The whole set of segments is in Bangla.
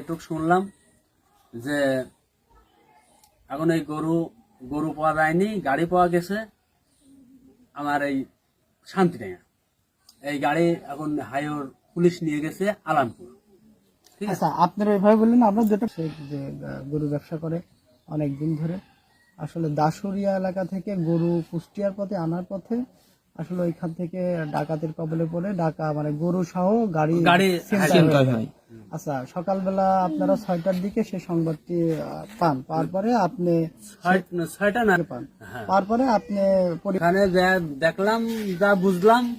একটু শুনলাম যে এখন এই গরু গরু পাওয়া যায়নি, গাড়ি পাওয়া গেছে। আমার এই শান্তিডাঙ্গা এই গাড়ি এখন হাইওর পুলিশ নিয়ে গেছে আলামপুর। ঠিক আছে? আচ্ছা আপনারা এভাবে বললেন আপনার যেটা যে গরু ব্যবসা করে অনেক দিন ধরে, আসলে দাসুরিয়া এলাকা থেকে গরু কুষ্টিয়ার পথে আনার পথে আসলে ওইখান থেকে ডাকাতের কবলে পড়ে ডাকা মানে গরু সহ গাড়ি গাড়ি হয়ে। আচ্ছা সকালবেলা আপনারা ছয়টার দিকে সে সংবাদটি পান। পাওয়ার পরে আপনি ছয়টা না পান? হ্যাঁ। পাওয়ার পরে আপনি পরি- এখানে যা দেখলাম যা বুঝলাম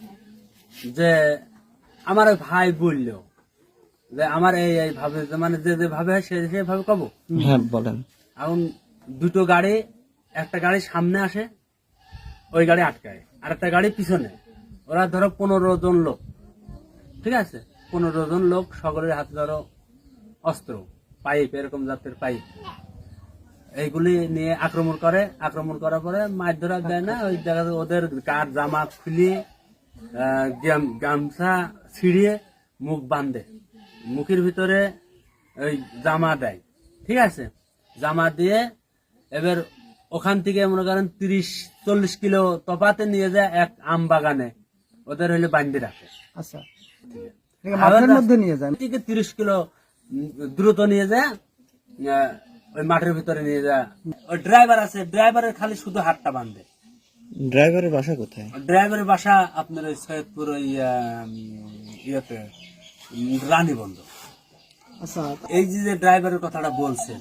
যে আমার ভাই বলল যে আমার এই এই ভাবে মানে যে যে ভাবে হয় সে সেভাবে কব? হ্যাঁ বলেন। এখন দুটো গাড়ি একটা গাড়ি সামনে আসে ওই গাড়ি আটকায়। আর একটা গাড়ি পিছনে। ওরা ধরো পনেরো জন লোক। ঠিক আছে? পনেরো জন লোক, সকলের হাতে ধরো অস্ত্র, পাইপ, এরকম জাতের পাইপ। এইগুলি নিয়ে আক্রমণ করে। আক্রমণ করার পরে মাছ ধরা দেয় না। ওই দেখা ওদের কার জামা খুলিয়ে গামছা ছিঁড়িয়ে মুখ বাঁধে। মুখের ভিতরে ওই জামা দেয়। ঠিক আছে? জামা দিয়ে এবার ওখান থেকে মনে করেন তিরিশ চল্লিশ কিলো তফাতে নিয়ে যায় এক আম বাগানে। ওদের হলে বান্ধে রাখে। আচ্ছা। মধ্যে নিয়ে থেকে তিরিশ কিলো দ্রুত নিয়ে যায় ওই মাঠের ভিতরে নিয়ে যায়। ওই ড্রাইভার আছে ড্রাইভারের খালি শুধু হাতটা বাঁধে। ড্রাইভারের বাসা কোথায়? ড্রাইভারের বাসা আপনার ওই সৈয়দপুর ওই ইয়েতে রানীবন্ধ। আচ্ছা। এই যে যে ড্রাইভারের কথাটা বলছেন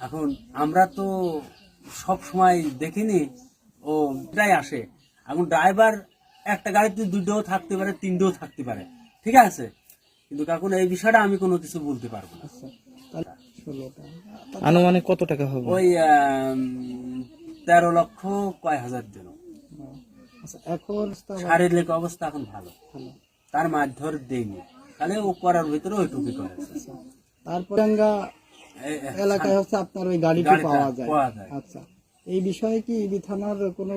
এখন আমরা তো সব সময় দেখিনি ও প্রায় আসে। এখন ড্রাইভার একটা গাড়িতে দুটোও থাকতে পারে তিনটেও থাকতে পারে। ঠিক আছে? কিন্তু এখন এই বিষয়টা আমি কোনো কিছু বলতে পারব না। আচ্ছা আনুমানিক কত টাকা হবে? ওই তেরো লক্ষ কয় হাজার জন আচ্ছা শারীরিক অবস্থা এখন ভালো। তার মারধর দেয়নি। তাহলে ও করার ভিতরে ওইটুকুই করেছে। আচ্ছা তারপরে এলাকায় হচ্ছে আপনার ওই গাড়িটি পাওয়া যায়। আচ্ছা। এই বিষয়ে কি ইবি থানার কোনো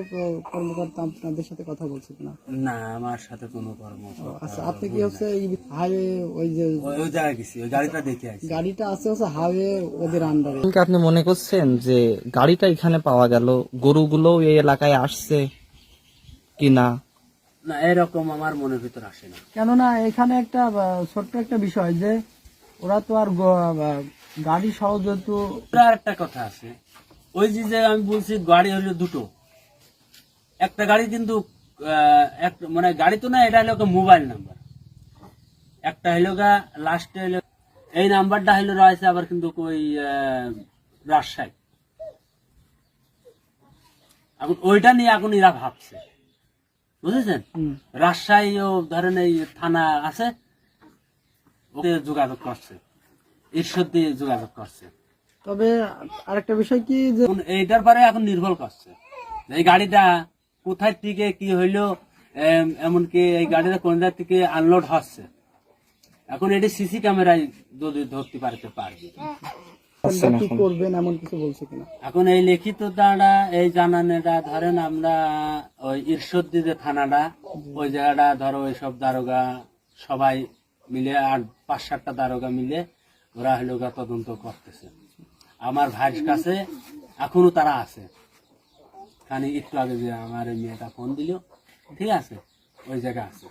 কর্মকর্তা আপনাদের সাথে কথা বলছে কিনা? না আমার সাথে কোনো কর্ম আচ্ছা আপনি কি হচ্ছে হাইওয়ে ওই যে ওই জায়গায় গেছি ওই গাড়িটা দেখে আসি গাড়িটা আছে হচ্ছে হাইওয়ে ওদের আন্ডারে কি আপনি মনে করছেন যে গাড়িটা এখানে পাওয়া গেল গরুগুলো এই এলাকায় আসছে কি না না এরকম আমার মনের ভিতর আসে না। কেননা এখানে একটা ছোট্ট একটা বিষয় যে ওরা তো আর গাড়ি সহ যেহেতু আর একটা কথা আছে। ওই যে যে আমি বলছি গাড়ি হলো দুটো। একটা গাড়ি কিন্তু এক মানে গাড়ি তো না এটা হলো মোবাইল নাম্বার একটা হলো গা লাস্টে হলো এই নাম্বারটা হলো রয়েছে আবার কিন্তু ওই রাজশাহী। এখন ওইটা নিয়ে এখন এরা ভাবছে। বুঝেছেন? রাজশাহী ও ধরেন এই থানা আছে ওতে যোগাযোগ করছে। ঈশ্বর দিয়ে যোগাযোগ করছে। তবে আরেকটা বিষয় কি যে এইটার পরে এখন নির্ভর করছে। এই গাড়িটা কোথায় থেকে কি হইল এমনকি এই গাড়িটা কোন জায়গা থেকে আনলোড হচ্ছে। এখন এটি সিসি ক্যামেরায় ধরতে পারতে পারবে। কি করবেন এমন কিছু বলছে কিনা? এখন এই লিখিত দ্বারা এই জানানোটা ধরেন আমরা ওই ঈশ্বরদী যে থানাটা ওই জায়গাটা ধরো ওই সব দারোগা সবাই মিলে আর পাঁচ সাতটা দারোগা মিলে ওরা হলো তদন্ত করতেছে। আমার ভাইয়ের কাছে এখনও তারা আছে। খানি একটু আগে যে আমার মেয়েটা ফোন দিল, ঠিক আছে, ওই জায়গা আছে।